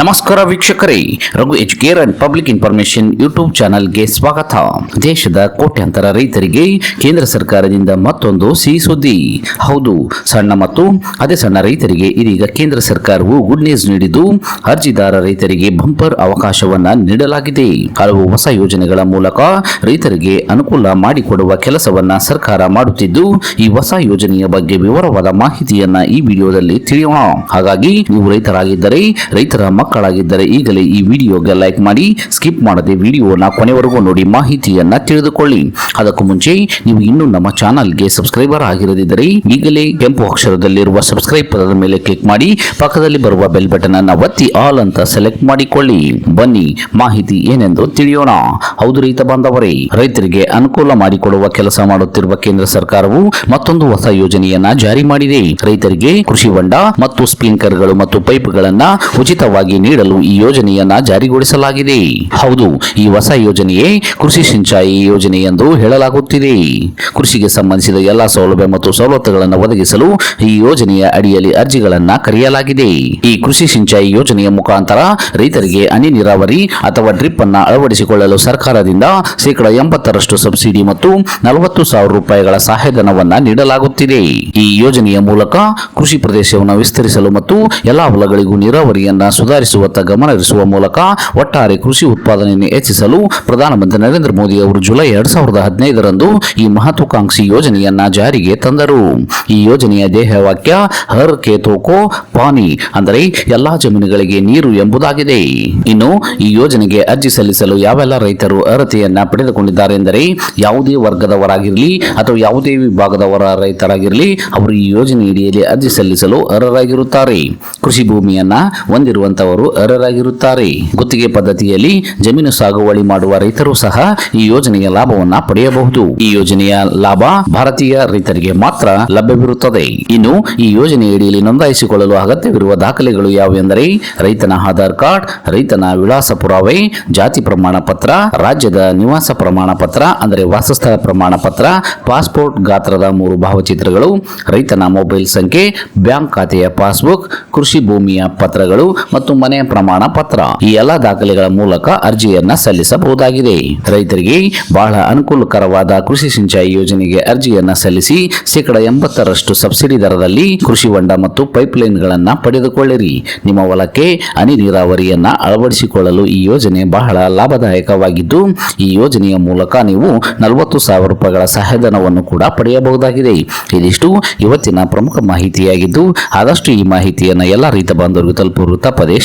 ನಮಸ್ಕಾರ ವೀಕ್ಷಕರೇ, Raghu Educare and public information YouTube ಚಾನೆಲ್ಗೆ ಸ್ವಾಗತ. ದೇಶದ ಕೋಟ್ಯಾಂತರ ರೈತರಿಗೆ ಕೇಂದ್ರ ಸರ್ಕಾರದಿಂದ ಮತ್ತೊಂದು ಸಿಹಿ ಸುದ್ದಿ. ಹೌದು, ಸಣ್ಣ ಮತ್ತು ಅದೇ ಸಣ್ಣ ರೈತರಿಗೆ ಇದೀಗ ಕೇಂದ್ರ ಸರ್ಕಾರವು ಗುಡ್ ನ್ಯೂಸ್ ನೀಡಿದ್ದು, ಅರ್ಜಿದಾರ ರೈತರಿಗೆ ಬಂಪರ್ ಅವಕಾಶವನ್ನ ನೀಡಲಾಗಿದೆ. ಹಲವು ಹೊಸ ಯೋಜನೆಗಳ ಮೂಲಕ ರೈತರಿಗೆ ಅನುಕೂಲ ಮಾಡಿಕೊಡುವ ಕೆಲಸವನ್ನ ಸರ್ಕಾರ ಮಾಡುತ್ತಿದ್ದು, ಈ ಹೊಸ ಯೋಜನೆಯ ಬಗ್ಗೆ ವಿವರವಾದ ಮಾಹಿತಿಯನ್ನ ಈ ವಿಡಿಯೋದಲ್ಲಿ ತಿಳಿಯೋಣ. ಹಾಗಾಗಿ, ನೀವು ರೈತರಾಗಿದ್ದರೆ ರೈತರ ಮಕ್ಕಳಾಗಿದ್ದರೆ ಈಗಲೇ ಈ ವಿಡಿಯೋಗೆ ಲೈಕ್ ಮಾಡಿ, ಸ್ಕಿಪ್ ಮಾಡದೆ ವಿಡಿಯೋನ ಕೊನೆವರೆಗೂ ನೋಡಿ, ಮಾಹಿತಿಯನ್ನ ತಿಳಿದುಕೊಳ್ಳಿ. ಅದಕ್ಕೂ ಮುಂಚೆ, ನೀವು ಇನ್ನೂ ನಮ್ಮ ಚಾನಲ್ಗೆ ಸಬ್ಸ್ಕ್ರೈಬರ್ ಆಗಿರದಿದ್ದರೆ ಈಗಲೇ ಕೆಂಪು ಅಕ್ಷರದಲ್ಲಿರುವ ಸಬ್ಸ್ಕ್ರೈಬ್ ಪದದ ಮೇಲೆ ಕ್ಲಿಕ್ ಮಾಡಿ, ಪಕ್ಕದಲ್ಲಿ ಬರುವ ಬೆಲ್ ಬಟನ್ ಅನ್ನ ಒತ್ತಿ ಆಲ್ ಅಂತ ಸೆಲೆಕ್ಟ್ ಮಾಡಿಕೊಳ್ಳಿ. ಬನ್ನಿ, ಮಾಹಿತಿ ಏನೆಂದು ತಿಳಿಯೋಣ. ಹೌದು ರೈತ ಬಾಂಧವರೇ, ರೈತರಿಗೆ ಅನುಕೂಲ ಮಾಡಿಕೊಡುವ ಕೆಲಸ ಮಾಡುತ್ತಿರುವ ಕೇಂದ್ರ ಸರ್ಕಾರವು ಮತ್ತೊಂದು ಹೊಸ ಯೋಜನೆಯನ್ನ ಜಾರಿ ಮಾಡಿದೆ. ರೈತರಿಗೆ ಕೃಷಿ ಹೊಂಡ ಮತ್ತು ಸ್ಪ್ರಿಂಕರ್ಗಳು ಮತ್ತು ಪೈಪ್ಗಳನ್ನ ಉಚಿತವಾಗಿ ನೀಡಲು ಈ ಯೋಜನೆಯನ್ನ ಜಾರಿಗೊಳಿಸಲಾಗಿದೆ. ಹೌದು, ಈ ಹೊಸ ಯೋಜನೆಯೇ ಕೃಷಿ ಸಿಂಚಾಯಿ ಯೋಜನೆ ಎಂದು ಹೇಳಲಾಗುತ್ತಿದೆ. ಕೃಷಿಗೆ ಸಂಬಂಧಿಸಿದ ಎಲ್ಲಾ ಸೌಲಭ್ಯ ಮತ್ತು ಸವಲತ್ತುಗಳನ್ನು ಒದಗಿಸಲು ಈ ಯೋಜನೆಯ ಅಡಿಯಲ್ಲಿ ಅರ್ಜಿಗಳನ್ನು ಕರೆಯಲಾಗಿದೆ. ಈ ಕೃಷಿ ಸಿಂಚಾಯಿ ಯೋಜನೆಯ ಮುಖಾಂತರ ರೈತರಿಗೆ ಹನಿ ನೀರಾವರಿ ಅಥವಾ ಡ್ರಿಪ್ ಅನ್ನು ಅಳವಡಿಸಿಕೊಳ್ಳಲು ಸರ್ಕಾರದಿಂದ ಶೇಕಡ ಎಂಬತ್ತರಷ್ಟು ಸಬ್ಸಿಡಿ ಮತ್ತು ನಲವತ್ತು ಸಾವಿರ ರೂಪಾಯಿಗಳ ಸಹಾಯಧನವನ್ನು ನೀಡಲಾಗುತ್ತಿದೆ. ಈ ಯೋಜನೆಯ ಮೂಲಕ ಕೃಷಿ ಪ್ರದೇಶವನ್ನು ವಿಸ್ತರಿಸಲು ಮತ್ತು ಎಲ್ಲಾ ಹೊಲಗಳಿಗೂ ನೀರಾವರಿಯನ್ನ ಸುಧಾರಿಸುವತ್ತ ಗಮನಹರಿಸುವ ಮೂಲಕ ಒಟ್ಟಾರೆ ಕೃಷಿ ಉತ್ಪಾದನೆಯನ್ನು ಹೆಚ್ಚಿಸಲು ಪ್ರಧಾನಮಂತ್ರಿ ನರೇಂದ್ರ ಮೋದಿ ಅವರು ಜುಲೈ ಎರಡ್ ಸಾವಿರದ ಹದಿನೈದರಂದು ಈ ಮಹತ್ವಾಕಾಂಕ್ಷಿ ಯೋಜನೆಯನ್ನ ಜಾರಿಗೆ ತಂದರು. ಈ ಯೋಜನೆಯ ದೇಹವಾಕ್ಯ ಹರ್ ಕೇತೋಕೋ ಪಾನಿ ಅಂದರೆ ಎಲ್ಲಾ ಜಮೀನುಗಳಿಗೆ ನೀರು ಎಂಬುದಾಗಿದೆ. ಇನ್ನು ಈ ಯೋಜನೆಗೆ ಅರ್ಜಿ ಸಲ್ಲಿಸಲು ಯಾವೆಲ್ಲ ರೈತರು ಅರ್ಹತೆಯನ್ನ ಪಡೆದುಕೊಂಡಿದ್ದಾರೆ ಎಂದರೆ ಯಾವುದೇ ವರ್ಗದವರಾಗಿರಲಿ ಅಥವಾ ಯಾವುದೇ ವಿಭಾಗದವರ ರೈತರಾಗಿರಲಿ ಅವರು ಈ ಯೋಜನೆ ಅಡಿಯಲ್ಲಿ ಅರ್ಜಿ ಸಲ್ಲಿಸಲು ಅರ್ಹರಾಗಿರುತ್ತಾರೆ. ಕೃಷಿ ಭೂಮಿಯನ್ನ ಹೊಂದಿರುವಂತವರು ಅರ್ಹರಾಗಿರುತ್ತಾರೆ. ಗುತ್ತಿಗೆ ಪದ್ಧತಿಯಲ್ಲಿ ಜಮೀನು ಸಾಗುವಳಿ ಮಾಡುವ ರೈತರು ಸಹ ಈ ಯೋಜನೆಯ ಲಾಭವನ್ನ ಪಡೆಯಬಹುದು. ಈ ಯೋಜನೆಯ ಲಾಭ ಭಾರತೀಯ ರೈತರಿಗೆ ಮಾತ್ರ ಲಭ್ಯವಿರುತ್ತದೆ. ಇನ್ನು ಈ ಯೋಜನೆಯಡಿಯಲ್ಲಿ ನೋಂದಾಯಿಸಿಕೊಳ್ಳಲು ಅಗತ್ಯವಿರುವ ದಾಖಲೆಗಳು ಯಾವುವೆಂದರೆ ರೈತನ ಆಧಾರ್ ಕಾರ್ಡ್, ರೈತನ ವಿಳಾಸ ಪುರಾವೆ, ಜಾತಿ ಪ್ರಮಾಣ ಪತ್ರ, ರಾಜ್ಯದ ನಿವಾಸ ಪ್ರಮಾಣ ಪತ್ರ, ಅಂದರೆ ವಾಸಸ್ಥಳ ಪ್ರಮಾಣ ಪತ್ರ, ಪಾಸ್ಪೋರ್ಟ್ ಗಾತ್ರದ ಮೂರು ಭಾವಚಿತ್ರಗಳು, ರೈತನ ಮೊಬೈಲ್ ಸಂಖ್ಯೆ, ಬ್ಯಾಂಕ್ ಖಾತೆಯ ಪಾಸ್ಬುಕ್, ಕೃಷಿ ಭೂಮಿಯ ಪತ್ರಗಳು ಮತ್ತು ಮನೆಯ ಪ್ರಮಾಣ ಪತ್ರ. ಈ ಎಲ್ಲ ದಾಖಲೆಗಳ ಮೂಲಕ ಅರ್ಜಿಯನ್ನ ಸಲ್ಲಿಸಬಹುದಾಗಿದೆ. ರೈತರಿಗೆ ಬಹಳ ಅನುಕೂಲಕರವಾದ ಕೃಷಿ ಸಿಂಚಾಯಿ ಯೋಜನೆಗೆ ಅರ್ಜಿಯನ್ನ ಸಲ್ಲಿಸಿ ಶೇಕಡ ಎಂಬತ್ತರಷ್ಟು ಸಬ್ಸಿಡಿ ದರದಲ್ಲಿ ಕೃಷಿ ಹೊಂಡ ಮತ್ತು ಪೈಪ್ಲೈನ್ಗಳನ್ನ ಪಡೆದುಕೊಳ್ಳಿರಿ. ನಿಮ್ಮ ಹೊಲಕ್ಕೆ ಹನಿ ನೀರಾವರಿಯನ್ನ ಅಳವಡಿಸಿಕೊಳ್ಳಲು ಈ ಯೋಜನೆ ಬಹಳ ಲಾಭದಾಯಕವಾಗಿದ್ದು, ಈ ಯೋಜನೆಯ ಮೂಲಕ ನೀವು ನಲವತ್ತು ಸಾವಿರ ರೂಪಾಯಿಗಳ ಸಹಾಯಧನವನ್ನು ಕೂಡ ಪಡೆಯಬಹುದಾಗಿದೆ. ಇದಿಷ್ಟು ಇವತ್ತಿನ ಪ್ರಮುಖ ಮಾಹಿತಿಯಾಗಿದ್ದು, ಆದಷ್ಟು ಈ ಮಾಹಿತಿಯನ್ನು ಎಲ್ಲ ರೈತ ಬಾಂಧವರಿಗೂ ತಲುಪುವ ತಪ್ಪದೆ